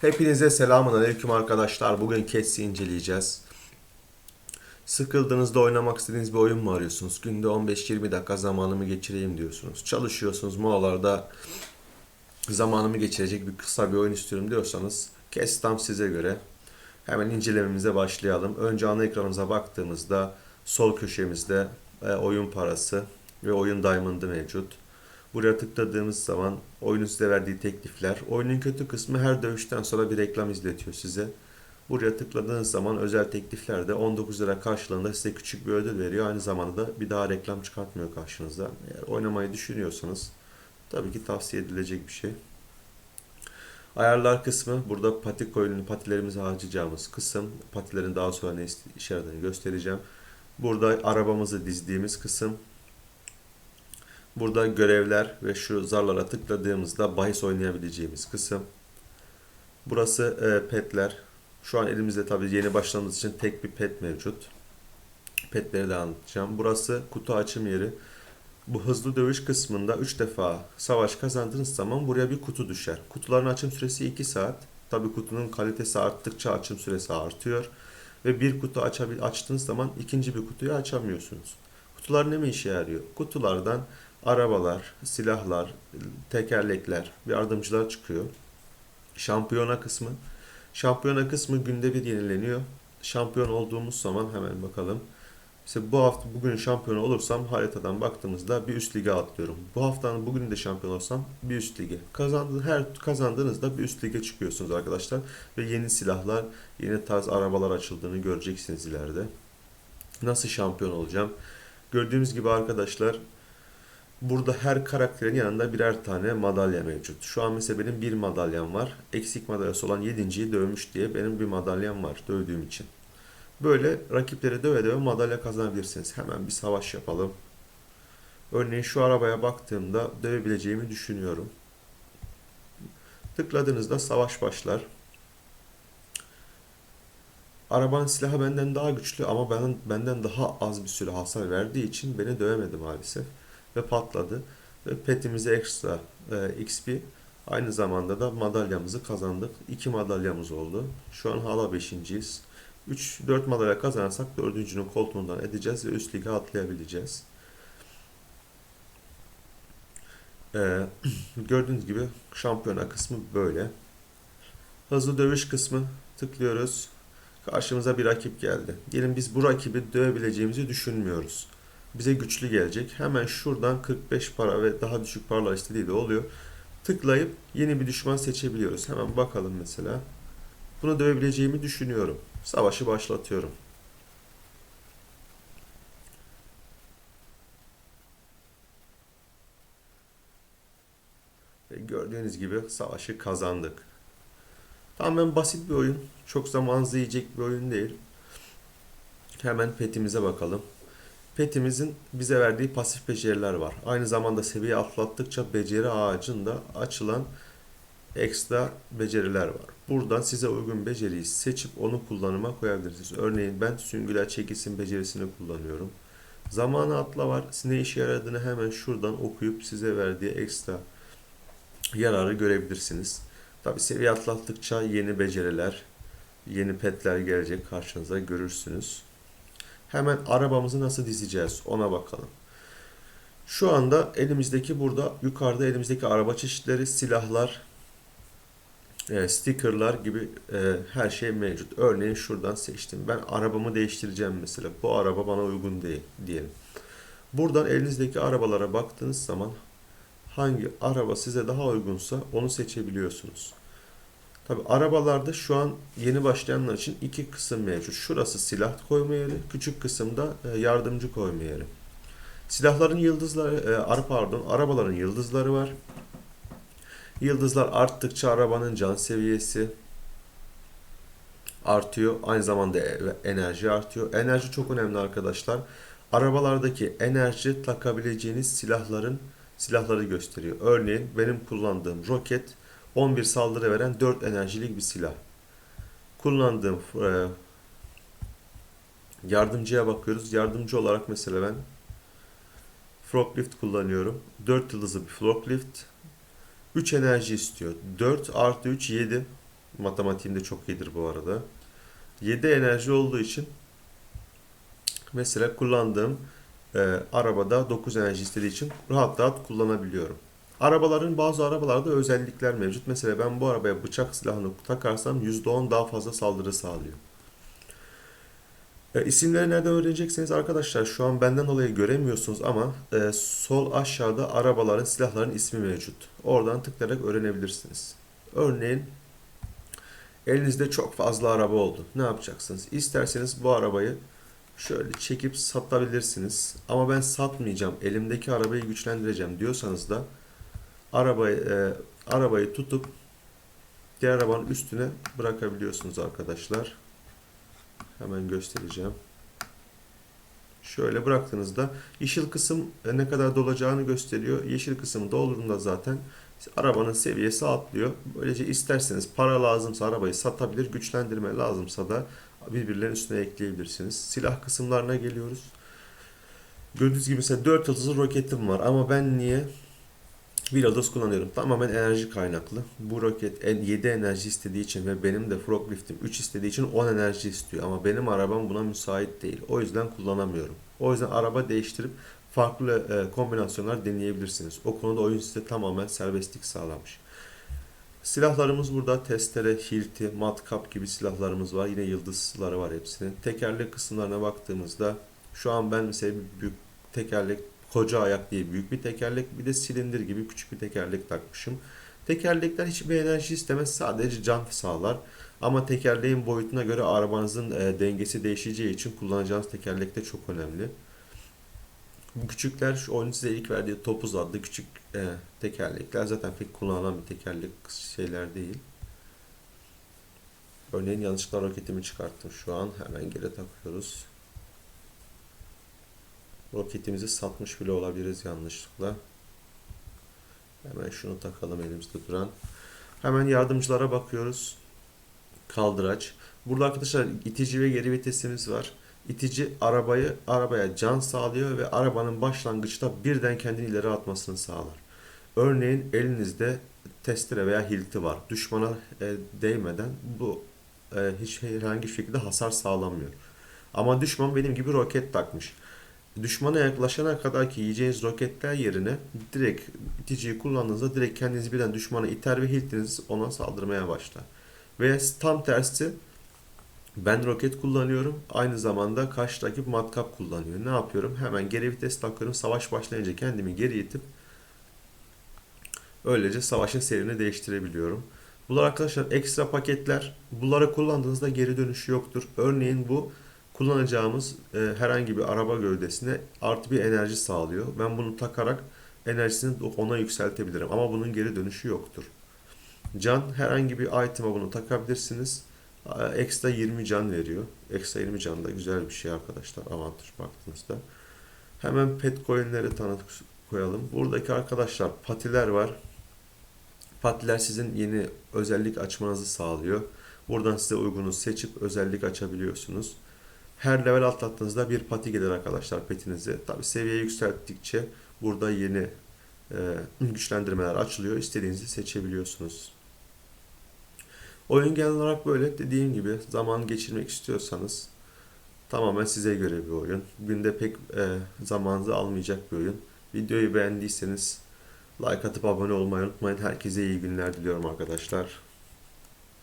Hepinize selamun aleyküm arkadaşlar. Bugün Cats'i inceleyeceğiz. Sıkıldığınızda oynamak istediğiniz bir oyun mu arıyorsunuz? Günde 15-20 dakika zamanımı geçireyim diyorsunuz. Çalışıyorsunuz molalarda zamanımı geçirecek bir kısa bir oyun istiyorum diyorsanız Cats tam size göre. Hemen incelememize başlayalım. Önce ana ekranımıza baktığımızda sol köşemizde e, oyun parası ve oyun diamond'ı mevcut. Buraya tıkladığımız zaman oyunun size verdiği teklifler. Oyunun kötü kısmı her dövüşten sonra bir reklam izletiyor size. Buraya tıkladığınız zaman özel tekliflerde 19 lira karşılığında size küçük bir ödül veriyor. Aynı zamanda da bir daha reklam çıkartmıyor karşınıza. Eğer oynamayı düşünüyorsanız tabii ki tavsiye edilecek bir şey. Ayarlar kısmı burada pati koyununu patilerimizi harcayacağımız kısım. Patilerin daha sonra ne işe göstereceğim. Burada arabamızı dizdiğimiz kısım. Burada görevler ve şu zarlara tıkladığımızda bahis oynayabileceğimiz kısım. Burası e, petler. Şu an elimizde tabii yeni başladığımız için tek bir pet mevcut. Petleri de anlatacağım. Burası kutu açım yeri. Bu hızlı dövüş kısmında 3 defa savaş kazandığınız zaman buraya bir kutu düşer. Kutuların açım süresi 2 saat. Tabii kutunun kalitesi arttıkça açım süresi artıyor. Ve bir kutu açabil açtığınız zaman ikinci bir kutuyu açamıyorsunuz. Kutular ne mi işe yarıyor? Kutulardan arabalar, silahlar, tekerlekler, yardımcılar çıkıyor. Şampiyona kısmı. Şampiyona kısmı günde bir yenileniyor. Şampiyon olduğumuz zaman hemen bakalım. İşte bu hafta bugün şampiyon olursam haritadan baktığımızda bir üst lige atlıyorum. Bu haftanın bugün de şampiyon olsam bir üst lige. Kazandığı her kazandığınızda bir üst lige çıkıyorsunuz arkadaşlar ve yeni silahlar, yeni tarz arabalar açıldığını göreceksiniz ileride. Nasıl şampiyon olacağım? Gördüğümüz gibi arkadaşlar Burada her karakterin yanında birer tane madalya mevcut. Şu an mesela benim bir madalyam var. Eksik madalyası olan 7.yi dövmüş diye benim bir madalyam var dövdüğüm için. Böyle rakipleri döve döve madalya kazanabilirsiniz. Hemen bir savaş yapalım. Örneğin şu arabaya baktığımda dövebileceğimi düşünüyorum. Tıkladığınızda savaş başlar. Arabanın silahı benden daha güçlü ama ben, benden daha az bir süre hasar verdiği için beni dövemedi maalesef ve patladı. Ve petimize ekstra e, XP aynı zamanda da madalyamızı kazandık. 2 madalyamız oldu. Şu an hala 5.yiz. 3-4 madalya kazanırsak 4.'ünün koltuğundan edeceğiz ve üst lige atlayabileceğiz. Ee, gördüğünüz gibi şampiyona kısmı böyle. Hızlı dövüş kısmı tıklıyoruz. Karşımıza bir rakip geldi. Diyelim biz bu rakibi dövebileceğimizi düşünmüyoruz bize güçlü gelecek. Hemen şuradan 45 para ve daha düşük paralar istediği de oluyor. Tıklayıp yeni bir düşman seçebiliyoruz. Hemen bakalım mesela. Bunu dövebileceğimi düşünüyorum. Savaşı başlatıyorum. Ve gördüğünüz gibi savaşı kazandık. Tamamen basit bir oyun. Çok zamanınızı yiyecek bir oyun değil. Hemen petimize bakalım. Petimizin bize verdiği pasif beceriler var. Aynı zamanda seviye atlattıkça beceri ağacında açılan ekstra beceriler var. Buradan size uygun beceriyi seçip onu kullanıma koyabilirsiniz. Örneğin ben süngüler çekilsin becerisini kullanıyorum. Zamanı atla var. Ne işe yaradığını hemen şuradan okuyup size verdiği ekstra yararı görebilirsiniz. Tabi seviye atlattıkça yeni beceriler, yeni petler gelecek karşınıza görürsünüz. Hemen arabamızı nasıl dizeceğiz ona bakalım. Şu anda elimizdeki burada yukarıda elimizdeki araba çeşitleri, silahlar, e, stickerlar gibi e, her şey mevcut. Örneğin şuradan seçtim. Ben arabamı değiştireceğim mesela. Bu araba bana uygun değil diyelim. Buradan elinizdeki arabalara baktığınız zaman hangi araba size daha uygunsa onu seçebiliyorsunuz. Tabi arabalarda şu an yeni başlayanlar için iki kısım mevcut. Şurası silah koyma yeri, küçük kısımda e, yardımcı koyma yeri. Silahların yıldızları, e, pardon, arabaların yıldızları var. Yıldızlar arttıkça arabanın can seviyesi artıyor. Aynı zamanda e, enerji artıyor. Enerji çok önemli arkadaşlar. Arabalardaki enerji takabileceğiniz silahların silahları gösteriyor. Örneğin benim kullandığım roket 11 saldırı veren 4 enerjilik bir silah. Kullandığım e, yardımcıya bakıyoruz. Yardımcı olarak mesela ben forklift kullanıyorum. 4 yıldızlı bir forklift. 3 enerji istiyor. 4 artı 3 7. Matematiğim de çok iyidir bu arada. 7 enerji olduğu için mesela kullandığım e, arabada 9 enerji istediği için rahat rahat kullanabiliyorum. Arabaların bazı arabalarda özellikler mevcut. Mesela ben bu arabaya bıçak silahını takarsam %10 daha fazla saldırı sağlıyor. E, isimleri nereden öğreneceksiniz arkadaşlar? Şu an benden dolayı göremiyorsunuz ama e, sol aşağıda arabaların, silahların ismi mevcut. Oradan tıklayarak öğrenebilirsiniz. Örneğin elinizde çok fazla araba oldu. Ne yapacaksınız? İsterseniz bu arabayı şöyle çekip satabilirsiniz. Ama ben satmayacağım. Elimdeki arabayı güçlendireceğim diyorsanız da arabayı e, arabayı tutup diğer arabanın üstüne bırakabiliyorsunuz arkadaşlar. Hemen göstereceğim. Şöyle bıraktığınızda yeşil kısım ne kadar dolacağını gösteriyor. Yeşil kısım dolduğunda zaten arabanın seviyesi atlıyor. Böylece isterseniz para lazımsa arabayı satabilir, güçlendirme lazımsa da birbirlerinin üstüne ekleyebilirsiniz. Silah kısımlarına geliyoruz. Gördüğünüz gibi mesela 4 yıldızlı roketim var ama ben niye bir yıldız kullanıyorum. Tamamen enerji kaynaklı. Bu roket 7 enerji istediği için ve benim de forkliftim 3 istediği için 10 enerji istiyor. Ama benim arabam buna müsait değil. O yüzden kullanamıyorum. O yüzden araba değiştirip farklı e, kombinasyonlar deneyebilirsiniz. O konuda oyun size tamamen serbestlik sağlamış. Silahlarımız burada testere, hilti, matkap gibi silahlarımız var. Yine yıldızları var hepsinin. Tekerlek kısımlarına baktığımızda şu an ben mesela büyük tekerlek koca ayak diye büyük bir tekerlek bir de silindir gibi küçük bir tekerlek takmışım. Tekerlekler hiçbir enerji istemez sadece can sağlar. Ama tekerleğin boyutuna göre arabanızın e, dengesi değişeceği için kullanacağınız tekerlek de çok önemli. Bu küçükler şu oyunun size ilk verdiği topuz adlı küçük e, tekerlekler zaten pek kullanılan bir tekerlek şeyler değil. Örneğin yanlışlıkla roketimi çıkarttım şu an. Hemen geri takıyoruz. Roketimizi satmış bile olabiliriz yanlışlıkla. Hemen şunu takalım elimizde duran. Hemen yardımcılara bakıyoruz. Kaldıraç. Burada arkadaşlar itici ve geri vitesimiz var. İtici arabayı arabaya can sağlıyor ve arabanın başlangıçta birden kendini ileri atmasını sağlar. Örneğin elinizde testere veya hilti var. Düşmana e, değmeden bu e, hiç herhangi şekilde hasar sağlamıyor. Ama düşman benim gibi roket takmış. Düşmana yaklaşana kadar ki yiyeceğiniz roketler yerine direkt iticiyi kullandığınızda direkt kendiniz birden düşmana iter ve hiltiniz ona saldırmaya başlar. Ve tam tersi ben roket kullanıyorum. Aynı zamanda karşı rakip matkap kullanıyor. Ne yapıyorum? Hemen geri vites takıyorum. Savaş başlayınca kendimi geri itip öylece savaşın seyrini değiştirebiliyorum. Bunlar arkadaşlar ekstra paketler. Bunları kullandığınızda geri dönüşü yoktur. Örneğin bu kullanacağımız e, herhangi bir araba gövdesine artı bir enerji sağlıyor. Ben bunu takarak enerjisini ona yükseltebilirim ama bunun geri dönüşü yoktur. Can herhangi bir item'a bunu takabilirsiniz. Ekstra 20 can veriyor. Ekstra 20 can da güzel bir şey arkadaşlar avantaj baktığınızda. Hemen pet coin'leri tanıt koyalım. Buradaki arkadaşlar patiler var. Patiler sizin yeni özellik açmanızı sağlıyor. Buradan size uygunu seçip özellik açabiliyorsunuz. Her level atlattığınızda bir pati gelir arkadaşlar petinize. Tabi seviye yükselttikçe burada yeni e, güçlendirmeler açılıyor. İstediğinizi seçebiliyorsunuz. Oyun genel olarak böyle. Dediğim gibi zaman geçirmek istiyorsanız tamamen size göre bir oyun. Günde pek e, zamanınızı almayacak bir oyun. Videoyu beğendiyseniz like atıp abone olmayı unutmayın. Herkese iyi günler diliyorum arkadaşlar.